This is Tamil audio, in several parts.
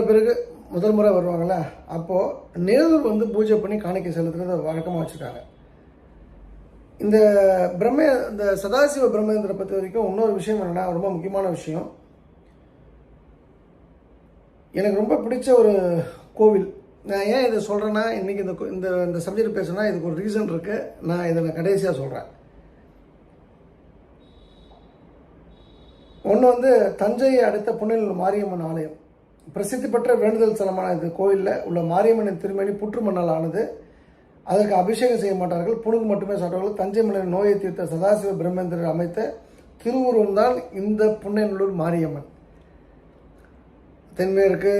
பிறகு முதல் முறை வருவாங்கள்ல அப்போது நேரூர் வந்து பூஜை பண்ணி காணிக்கை செலுத்துறது வழக்கமாக வச்சுருக்காங்க. இந்த பிரம்ம இந்த சதாசிவ பிரம்மேந்திர பற்றி வரைக்கும் இன்னொரு விஷயம் என்னென்னா ரொம்ப முக்கியமான விஷயம். எனக்கு ரொம்ப பிடிச்ச ஒரு கோவில். நான் ஏன் இதை சொல்கிறேன்னா இன்றைக்கி இந்த இந்த இந்த சப்ஜெக்ட் பேசுனா இதுக்கு ஒரு ரீசன் இருக்குது நான் இதை நான் கடைசியாக சொல்கிறேன் ஒன்று வந்து தஞ்சையை அடுத்த புனலூர் மாரியம்மன் ஆலயம். பிரசித்தி பெற்ற வேண்டுதல் ஸ்தலமான இந்த கோயிலில் உள்ள மாரியம்மனின் திருமணி புற்று மண்ணால் ஆனது அதற்கு அபிஷேகம் செய்ய மாட்டார்கள். புணுகு மட்டுமே சாப்பிட்டார்கள் தஞ்சை மன்னரின் நோயை தீர்த்த சதாசிவ பிரம்மேந்திரர் அமைத்த திருவுருவம் தான் இந்த புன்னநல்லூர் மாரியம்மன். தென்மேற்கு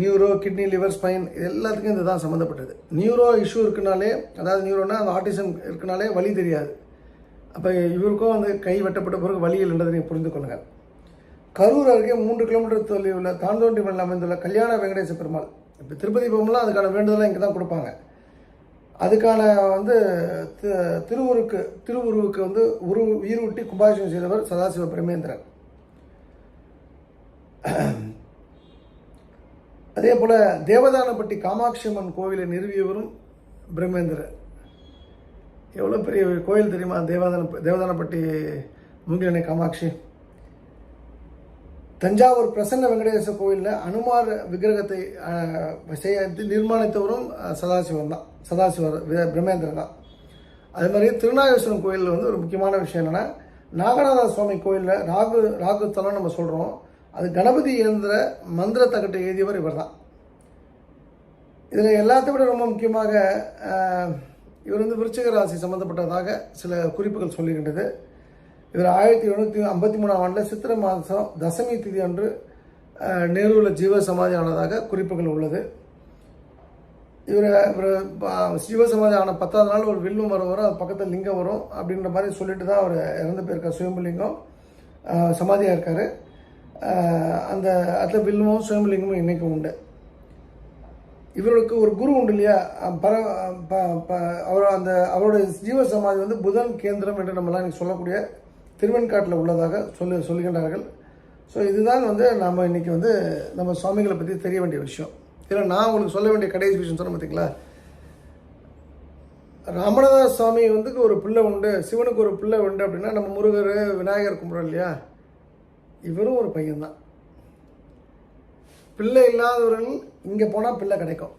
நியூரோ கிட்னி லிவர் ஸ்பைன் இது எல்லாத்துக்கும் இது தான் சம்மந்தப்பட்டது நியூரோ இஷ்யூ இருக்குனாலே அதாவது நியூரோனா அந்த ஆட்டிசம் இருக்குனாலே வலி தெரியாது. அப்போ இவருக்கும் அந்த கை வெட்டப்பட்ட பிறகு வலி இல்லைன்றதை நீங்கள் புரிந்து கொள்ளுங்கள். கரூர் அருகே மூன்று கிலோமீட்டர் தொலைவில் உள்ள தாந்தோண்டி மண்ணில் அமைந்துள்ள கல்யாண வெங்கடேச பெருமாள். இப்போ திருப்பதி போகும்போது அதுக்கான வேண்டுதலாம் இங்கே தான் கொடுப்பாங்க. அதுக்கான வந்து திருவுருக்கு திருவுருவுக்கு வந்து உரு உயிரூட்டி கும்பாபிஷேகம் செய்தவர் சதாசிவ பிரமேந்திரன் அதே போல் தேவதானப்பட்டி காமாட்சி அம்மன் கோவிலை நிறுவியவரும் பிரமேந்திரன் எவ்வளோ பெரிய கோயில் தெரியுமா? தேவதான தேவதானப்பட்டி முங்கிலனை காமாட்சி. தஞ்சாவூர் பிரசன்ன வெங்கடேச கோயிலில் அனுமார் விக்கிரகத்தை செய்து நிர்மாணித்தவரும் சதாசிவன் சதாசிவம் தான். சதாசிவர் பிரம்மேந்திரன் தான். அது மாதிரி திருநாகேஸ்வரம் கோயிலில் வந்து ஒரு முக்கியமான விஷயம் என்னென்னா நாகநாத சுவாமி கோயிலில் ராகு ராகு தலம் நம்ம சொல்கிறோம் அது கணபதி இயந்திர மந்திர தகட்டை எழுதியவர் இவர் தான். இதில் எல்லாத்தை விட ரொம்ப முக்கியமாக இவர் வந்து விருச்சிக ராசி சம்மந்தப்பட்டதாக சில குறிப்புகள் சொல்லுகின்றது இவர் ஆயிரத்தி எழுநூற்றி ஐம்பத்தி மூணாம் ஆண்டில் சித்திரை மாதம் தசமி திதி அன்று நேருவில் ஜீவ சமாதி ஆனதாக குறிப்புகள் உள்ளது. இவர் இவர் சிவசமாதி ஆன பத்தாவது நாள் ஒரு வில்லும் மரம் வரும் அது பக்கத்தில் லிங்கம் வரும் அப்படின்ற மாதிரி சொல்லிட்டு தான் அவர் இறந்து போயிருக்கார். சுயம்புலிங்கம் சமாதியாக இருக்கார். அந்த அதில் வில்லுமும் சுயம்புலிங்கமும் இன்றைக்கும் உண்டு? இவருக்கு ஒரு குரு உண்டு இல்லையா? பர ப- ப- அவர் அந்த அவருடைய ஜீவ சமாதி வந்து புதன் கேந்திரம் என்று நம்மளாம் இன்னைக்கு சொல்லக்கூடிய திருவெண்காட்டில் உள்ளதாக சொல்லி சொல்கின்றார்கள். ஸோ இதுதான் வந்து நம்ம இன்னைக்கு வந்து நம்ம சுவாமிகளை பற்றி தெரிய வேண்டிய விஷயம். இதில் நான் உங்களுக்கு சொல்ல வேண்டிய கடைசி விஷயம் சொன்னேன் பார்த்தீங்களா ராமநாத சுவாமி வந்து ஒரு பிள்ளை உண்டு சிவனுக்கு ஒரு பிள்ளை உண்டு அப்படின்னா நம்ம முருகர் விநாயகர் கும்பிட்றோம் இல்லையா? இவரும் ஒரு பையன்தான். பிள்ளை இல்லாதவர்கள் இங்கே போனால் பிள்ளை கிடைக்கும்.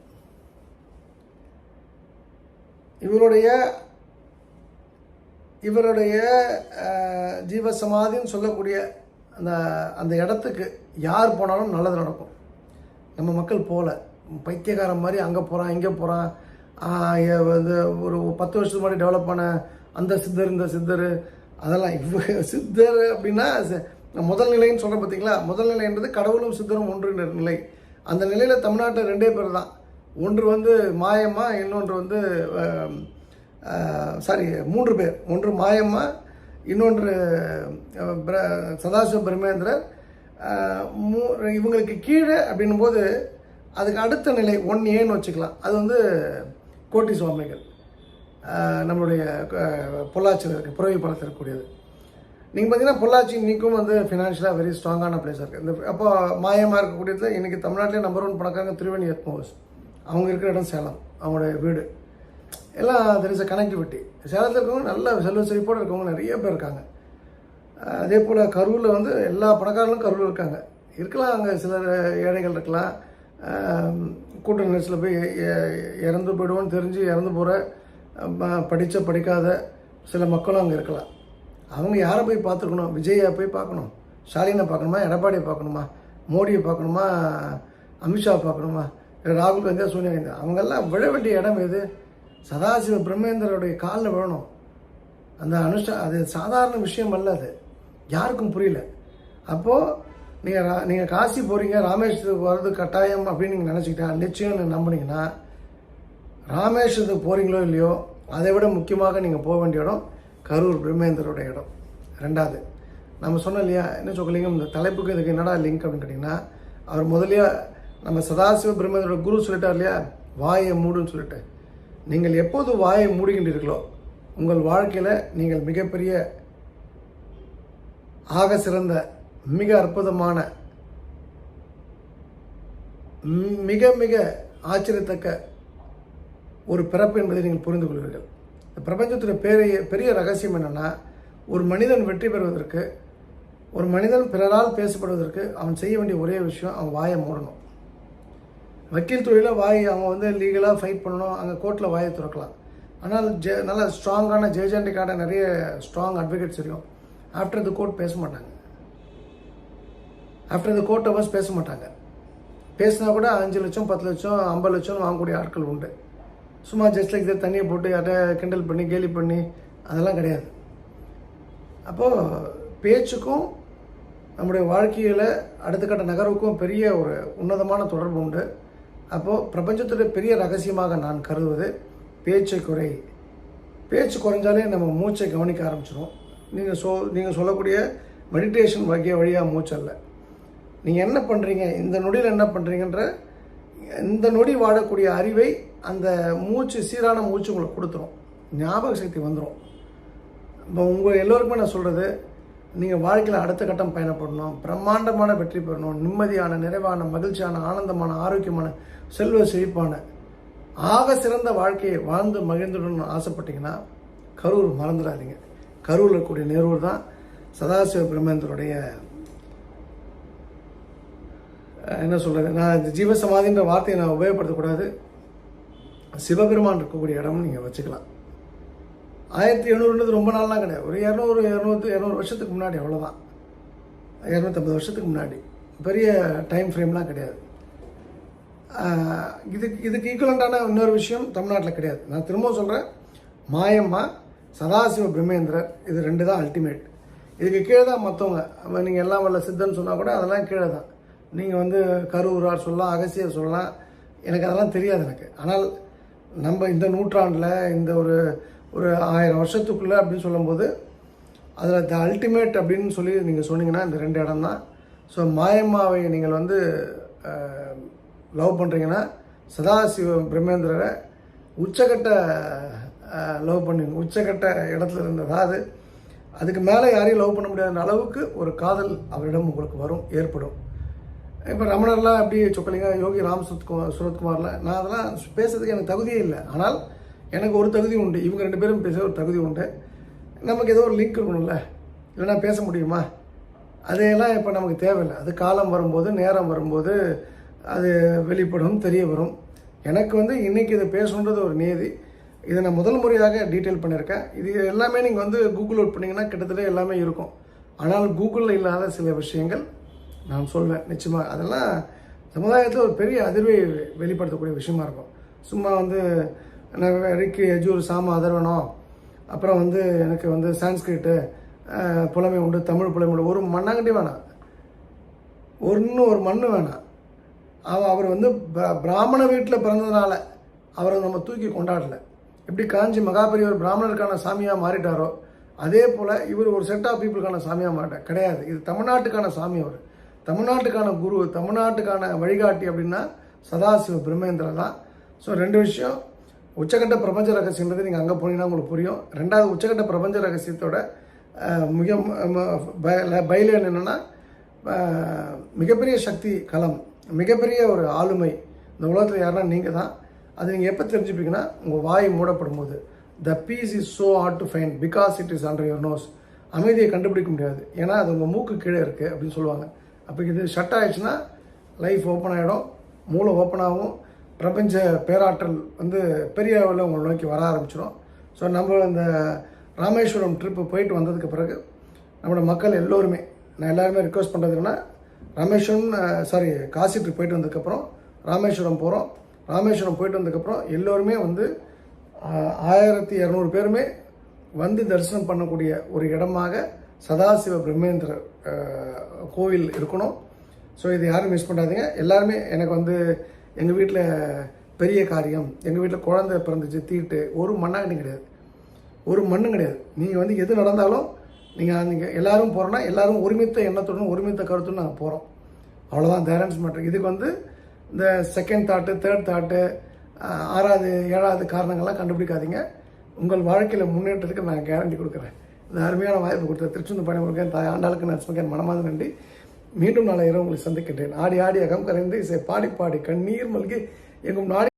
இவருடைய இவருடைய ஜீவசமாதின்னு ஜீவ சமாதின்னு சொல்லக்கூடிய அந்த அந்த இடத்துக்கு யார் போனாலும் நல்லது நடக்கும். நம்ம மக்கள் போகல பைத்தியக்காரன் மாதிரி அங்கே போகிறான் இங்கே போகிறான் இது ஒரு பத்து வருஷத்துக்கு முன்னாடி டெவலப் பண்ண அந்த சித்தர் இந்த சித்தர் அதெல்லாம் இவ சித்தர் அப்படின்னா முதல் நிலைன்னு சொல்கிறேன் பார்த்தீங்களா முதல் நிலைன்றது கடவுளும் சித்தரும் ஒன்று நிலை. அந்த நிலையில் தமிழ்நாட்டில் ரெண்டே பேர் தான். ஒன்று வந்து மாயம்மா இன்னொன்று வந்து சாரி மூன்று பேர். ஒன்று மாயம்மா இன்னொன்று பிர- சதாசிவ பிரமேந்திரர் மூ- இவங்களுக்கு கீழே அப்படின்னும் போது அதுக்கு அடுத்த நிலை ஒன் ஏன்னு வச்சுக்கலாம். அது வந்து கோட்டி சுவாமிகள். நம்மளுடைய பொள்ளாச்சியில் இருக்குது புறவி படத்தில் இருக்கக்கூடியது. நீங்கள் பார்த்தீங்கன்னா பொள்ளாச்சி இன்றைக்கும் வந்து ஃபினான்ஷியலாக வெரி ஸ்ட்ராங்கான பிளேஸாக இருக்குது இந்த அப்போ மாயமாக இருக்கக்கூடியது இன்றைக்கி தமிழ்நாட்டிலே நம்பர் ஒன் பணக்காரங்க திருவேணி எத்மோஸ் அவங்க இருக்கிற இடம் சேலம். அவங்களுடைய வீடு. எல்லாம் தெர் இஸ் அ கனெக்டிவிட்டி சேலத்தில் இருக்கவங்க நல்ல செல்வ செழிப்போடு இருக்கவங்க நிறைய பேர் இருக்காங்க. அதே போல் கரூரில் வந்து எல்லா பணக்காரர்களும் கரூர் இருக்காங்க. இருக்கலாம் அங்கே சில ஏழைகள் இருக்கலாம். கூட்ட நெரிசலில் போய் இறந்து போயிடுவோன்னு தெரிஞ்சு இறந்து போகிற படித்த படிக்காத சில மக்களும் அங்கே இருக்கலாம். அவங்க யாரை போய் பார்த்துருக்கணும்? விஜயை போய் பார்க்கணும். ஸ்டாலினை பார்க்கணுமா? எடப்பாடியை பார்க்கணுமா? மோடியை பார்க்கணுமா? அமித்ஷா பார்க்கணுமா? இல்லை ராகுல் காந்தியா சோனியா காந்தி? அவங்கெல்லாம் விழ வேண்டிய இடம் எது? சதாசிவ பிரம்மேந்திரருடைய காலில் வேணும் அந்த அனுஷ்ட அது சாதாரண விஷயம் அல்ல அது. யாருக்கும் புரியல. அப்போது நீங்கள் நீங்கள் காசி போகிறீங்க ராமேஸ்வரத்துக்கு வர்றது கட்டாயம் அப்படின்னு நீங்கள் நினச்சிக்கிட்டா நிச்சயம் நம்புனீங்கன்னா ராமேஸ்வரத்துக்கு போகிறீங்களோ இல்லையோ அதை விட முக்கியமாக நீங்கள் போக வேண்டிய இடம் கரூர் பிரம்மேந்தரோட இடம். ரெண்டாவது நம்ம சொன்னோம் இல்லையா என்ன சொக்கலிங்கம் இந்த தலைப்புக்கு இதுக்கு என்னடா லிங்க் அப்படின்னு கேட்டிங்கன்னா அவர் முதலிய நம்ம சதாசிவ பிரம்மேந்திரோட குரு சொல்லிட்டார் இல்லையா வாயை மூடுன்னு சொல்லிட்டு. நீங்கள் எப்போது வாயை மூடுகின்றீர்களோ உங்கள் வாழ்க்கையில் நீங்கள் மிகப்பெரிய ஆக சிறந்த மிக அற்புதமான மிக மிக ஆச்சரியத்தக்க ஒரு பிறப்பு என்பதை நீங்கள் புரிந்து கொள்வீர்கள். இந்த பிரபஞ்சத்துடைய பெரிய பெரிய ரகசியம் என்னன்னா ஒரு மனிதன் வெற்றி பெறுவதற்கு ஒரு மனிதன் பிறரால் பேசப்படுவதற்கு அவன் செய்ய வேண்டிய ஒரே விஷயம் அவன் வாயை மூடணும். வக்கீல் தொழிலில் வாய் அவங்க வந்து லீகலாக ஃபைட் பண்ணணும். அங்கே கோர்ட்டில் வாயை திறக்கலாம். ஆனால் ஜெ நல்ல ஸ்ட்ராங்கான ஜெய்ஜாண்டிக்கான நிறைய ஸ்ட்ராங் அட்வொகேட்ஸ் இருக்கும். ஆஃப்டர் த கோர்ட் பேச மாட்டாங்க. ஆஃப்டர் த கோர்ட் அவர்ஸ் பேச மாட்டாங்க. பேசினா கூட அஞ்சு லட்சம் பத்து லட்சம் ஐம்பது லட்சம் வாங்கக்கூடிய ஆட்கள் உண்டு. சும்மா ஜஸ்ட் லைக் இதை தண்ணியை போட்டு யார்ட்ட கிண்டல் பண்ணி கேலி பண்ணி அதெல்லாம் கிடையாது. அப்போது பேச்சுக்கும் நம்முடைய வாழ்க்கையில் அடுத்த கட்ட நகர்வுக்கும் பெரிய ஒரு உன்னதமான தொடர்பு உண்டு. அப்போது பிரபஞ்சத்துடைய பெரிய ரகசியமாக நான் கருதுவது பேச்சை குறை. பேச்சு குறைஞ்சாலே நம்ம மூச்சை கவனிக்க ஆரம்பிச்சிடும் நீங்கள் சொ நீங்கள் சொல்லக்கூடிய மெடிடேஷன் வகைய வழியாக மூச்சல்ல. நீங்கள் என்ன பண்ணுறீங்க இந்த நொடியில் என்ன பண்ணுறீங்கன்ற இந்த நொடி வாழக்கூடிய அறிவை அந்த மூச்சு சீரான மூச்சு உங்களுக்கு கொடுத்துரும். ஞாபக சக்தி வந்துடும் இப்போ உங்கள் எல்லோருக்குமே நான் சொல்கிறது நீங்கள் வாழ்க்கையில் அடுத்த கட்டம் பயணப்படணும். பிரம்மாண்டமான வெற்றி பெறணும். நிம்மதியான நிறைவான மகிழ்ச்சியான ஆனந்தமான ஆரோக்கியமான செல்வ செழிப்பான ஆக சிறந்த வாழ்க்கையை வாழ்ந்து மகிழ்ந்துடணும்னு ஆசைப்பட்டீங்கன்னா கரூர் மறந்துடாதீங்க. கரூரில் இருக்கக்கூடிய நேரூர் தான் சதாசிவ பிரம்மேந்திரோடைய என்ன சொல்கிறது நான் இந்த ஜீவசமாதின்ற வார்த்தையை நான் உபயோகப்படுத்தக்கூடாது. சிவபெருமான் இருக்கக்கூடிய இடம்னு நீங்கள் வச்சுக்கலாம். ஆயிரத்தி எழுநூறுன்றது ரொம்ப நாள்லாம் கிடையாது. ஒரு இரநூறு இரநூத்து இரநூறு வருஷத்துக்கு முன்னாடி அவ்வளோதான் இரநூத்தம்பது வருஷத்துக்கு முன்னாடி. பெரிய டைம் ஃப்ரேம்லாம் கிடையாது. இதுக்கு இதுக்கு ஈக்குவலண்டான இன்னொரு விஷயம் தமிழ்நாட்டில் கிடையாது. நான் திரும்பவும் சொல்கிறேன் மாயம்மா சதாசிவ பிரம்மேந்திரர் இது ரெண்டு தான் அல்டிமேட் இதுக்கு கீழே தான் மற்றவங்க நீங்கள் எல்லாம் வல்ல சித்தன் சொன்னால் கூட அதெல்லாம் கீழே தான். நீங்கள் வந்து கரூரார் சொல்லலாம் அகசியர் சொல்லலாம். எனக்கு அதெல்லாம் தெரியாது எனக்கு. ஆனால் நம்ம இந்த நூற்றாண்டில் இந்த ஒரு ஒரு ஆயிரம் வருஷத்துக்குள்ளே அப்படின்னு சொல்லும்போது அதில் த அல்டிமேட் அப்படின்னு சொல்லி நீங்கள் சொன்னீங்கன்னா இந்த ரெண்டு இடம் தான் ஸோ மாயம்மாவை நீங்கள் வந்து லவ் பண்ணுறீங்கன்னா சதாசிவ பிரம்மேந்திரரை உச்சக்கட்ட லவ் பண்ணுங்க. உச்சக்கட்ட இடத்துல இருந்த அது? அதுக்கு மேலே யாரையும் லவ் பண்ண முடியாத அளவுக்கு ஒரு காதல் அவரிடம் உங்களுக்கு வரும் ஏற்படும். இப்போ ரமணர்லாம் அப்படி சொக்கலிங்க யோகி ராம் சுரத்குமார் சுரத்குமாரில் நான் அதெல்லாம் பேசுறதுக்கு எனக்கு தகுதியே இல்லை. ஆனால் எனக்கு ஒரு தகுதி உண்டு. இவங்க ரெண்டு பேரும் பேச ஒரு தகுதி உண்டு. நமக்கு ஏதோ ஒரு லிங்க் இருக்கணும்ல. இல்லைன்னா பேச முடியுமா? அதையெல்லாம் இப்போ நமக்கு தேவையில்லை. அது காலம் வரும்போது நேரம் வரும்போது அது வெளிப்படும் தெரிய வரும். எனக்கு வந்து இன்றைக்கி இதை பேசணுன்றது ஒரு நியதி. இதை நான் முதல் முறையாக டீட்டெயில் பண்ணியிருக்கேன். இது எல்லாமே நீங்கள் வந்து கூகுள் அவுட் பண்ணிங்கன்னா கிட்டத்தட்ட எல்லாமே இருக்கும். ஆனால் கூகுளில் இல்லாத சில விஷயங்கள் நான் சொல்வேன். நிச்சயமாக அதெல்லாம் சமுதாயத்தில் ஒரு பெரிய அதிர்வை வெளிப்படுத்தக்கூடிய விஷயமா இருக்கும். சும்மா வந்து எனக்கு எஜூர் சாம அதர்வனம் அப்புறம் வந்து எனக்கு வந்து சான்ஸ்கிரிட்டு புலமை உண்டு தமிழ் புலமை உண்டு. ஒரு மண்ணாங்கட்டி வேணாம். ஒன்று ஒரு மண்ணு வேணாம். அவ அவர் வந்து ப- பிராமண வீட்டில் பிறந்ததுனால அவரை நம்ம தூக்கி கொண்டாடல. எப்படி காஞ்சி மகாபெரியவர் பிராமணருக்கான சாமியாக மாறிட்டாரோ அதே போல் இவர் ஒரு செட் ஆஃப் பீப்புளுக்கான சாமியாக மாட்டார் கிடையாது. இது தமிழ்நாட்டுக்கான சாமி அவர். தமிழ்நாட்டுக்கான குரு தமிழ்நாட்டுக்கான வழிகாட்டி அப்படின்னா சதாசிவ பிரம்மேந்திரன் தான். ஸோ ரெண்டு விஷயம் உச்சக்கட்ட பிரபஞ்ச ரகசியன்றது நீங்கள் அங்கே போனீங்கன்னா உங்களுக்கு புரியும். ரெண்டாவது உச்சக்கட்ட பிரபஞ்ச ரகசியத்தோட மிக பயிலேன் என்னென்னா மிகப்பெரிய சக்தி களம் மிகப்பெரிய ஒரு ஆளுமை. இந்த உலகத்தில் யாருன்னா நீங்கள் தான். அது நீங்கள் எப்போ தெரிஞ்சுப்பீங்கன்னா உங்கள் வாய் மூடப்படும் போது the peace is so hard to find because it is under your nose அமைதியை கண்டுபிடிக்க முடியாது. ஏன்னா அது உங்கள் மூக்கு கீழே இருக்குது அப்படின்னு சொல்லுவாங்க. அப்போ இது ஷட் ஆயிடுச்சுன்னா லைஃப் ஓப்பன் ஆகிடும் மூளை ஓப்பன் ஆகும். பிரபஞ்ச பேராற்றல் வந்து பெரிய அளவில் உங்களை நோக்கி வர ஆரம்பிச்சிடும் ஸோ நம்ம இந்த ராமேஸ்வரம் ட்ரிப்பு போயிட்டு வந்ததுக்கு பிறகு நம்மளோட மக்கள் எல்லோருமே நான் எல்லாருமே ரிக்வஸ்ட் பண்ணுறதுன்னா ராமேஸ்வரம் சாரி காசி ட்ரிப் போயிட்டு வந்ததுக்கப்புறம் ராமேஸ்வரம் போகிறோம் ராமேஸ்வரம் போயிட்டு வந்ததுக்கப்புறம் எல்லோருமே வந்து ஆயிரத்தி இரநூறு பேருமே வந்து தரிசனம் பண்ணக்கூடிய ஒரு இடமாக சதாசிவ பிரம்மேந்திரர் கோவில் இருக்கணும். ஸோ இது யாரும் மிஸ் பண்ணாதீங்க. எல்லாருமே எனக்கு வந்து எங்கள் வீட்டில் பெரிய காரியம் எங்கள் வீட்டில் குழந்தை பிறந்துச்சு தீட்டு ஒரு மண்ணாங்கட்டி கிடையாது. ஒரு மண்ணும் கிடையாது. நீங்கள் வந்து எது நடந்தாலும் நீங்கள் நீங்கள் எல்லாரும் போகிறோன்னா எல்லாரும் ஒருமித்த எண்ணத்துடன் ஒருமித்த கருத்துடன் நாங்கள் போகிறோம் அவ்வளோதான் தேரன்ஸ் மேட்ரு இதுக்கு வந்து இந்த செகண்ட் தாட்டு தேர்ட் தாட்டு ஆறாவது ஏழாவது காரணங்கள்லாம் கண்டுபிடிக்காதீங்க. உங்கள் வாழ்க்கையில் முன்னேற்றத்துக்கு நான் கேரண்டி கொடுக்குறேன். இந்த அருமையான வாய்ப்பு கொடுத்த திருச்செந்தூர் பயணம் கொடுக்க தாய் ஆண்டாளுக்கு நட்சமிக்க மனமாத நன்றி. மீண்டும் நாளை இரவு உங்களை சந்திக்கின்றேன். ஆடி ஆடி அகம் கரைந்து இசை பாடி பாடி கண்ணீர் மல்கி எங்கும் நாடி